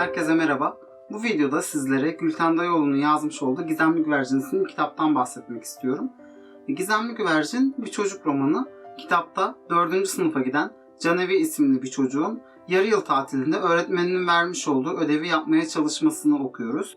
Herkese merhaba. Bu videoda sizlere Gülten Dayıoğlu'nun yazmış olduğu Gizemli Güvercin isimli kitaptan bahsetmek istiyorum. Gizemli Güvercin bir çocuk romanı. Kitapta 4. sınıfa giden Canevi isimli bir çocuğun yarı yıl tatilinde öğretmeninin vermiş olduğu ödevi yapmaya çalışmasını okuyoruz.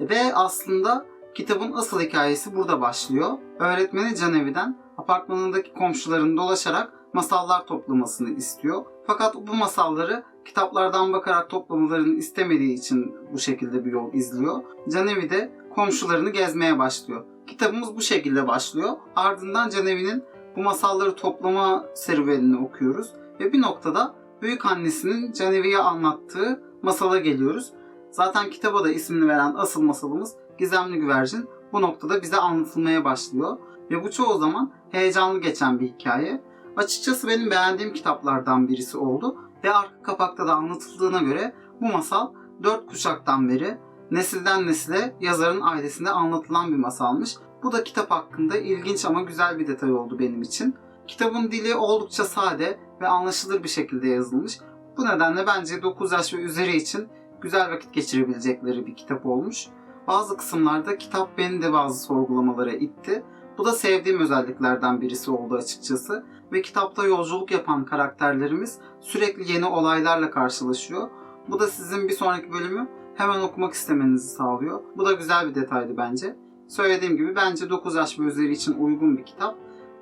Ve aslında kitabın asıl hikayesi burada başlıyor. Öğretmeni Canevi'den apartmanındaki komşularını dolaşarak masallar toplamasını istiyor. Fakat bu masalları kitaplardan bakarak toplamalarını istemediği için bu şekilde bir yol izliyor. Canevi de komşularını gezmeye başlıyor. Kitabımız bu şekilde başlıyor. Ardından Canevi'nin bu masalları toplama serüvenini okuyoruz. Ve bir noktada büyük annesinin Canevi'ye anlattığı masala geliyoruz. Zaten kitaba da ismini veren asıl masalımız Gizemli Güvercin bu noktada bize anlatılmaya başlıyor. Ve bu çoğu zaman heyecanlı geçen bir hikaye. Açıkçası benim beğendiğim kitaplardan birisi oldu. Ve arka kapakta da anlatıldığına göre bu masal dört kuşaktan beri nesilden nesile yazarın ailesinde anlatılan bir masalmış. Bu da kitap hakkında ilginç ama güzel bir detay oldu benim için. Kitabın dili oldukça sade ve anlaşılır bir şekilde yazılmış. Bu nedenle bence 9 yaş ve üzeri için güzel vakit geçirebilecekleri bir kitap olmuş. Bazı kısımlarda kitap beni de bazı sorgulamalara itti. Bu da sevdiğim özelliklerden birisi oldu açıkçası. Ve kitapta yolculuk yapan karakterlerimiz sürekli yeni olaylarla karşılaşıyor. Bu da sizin bir sonraki bölümü hemen okumak istemenizi sağlıyor. Bu da güzel bir detaydı bence. Söylediğim gibi bence 9 yaş ve üzeri için uygun bir kitap.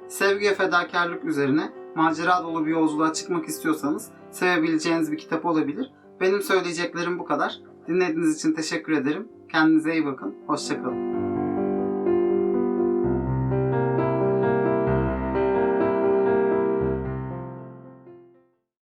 Sevgi ve fedakarlık üzerine macera dolu bir yolculuğa çıkmak istiyorsanız sevebileceğiniz bir kitap olabilir. Benim söyleyeceklerim bu kadar. Dinlediğiniz için teşekkür ederim. Kendinize iyi bakın. Hoşçakalın.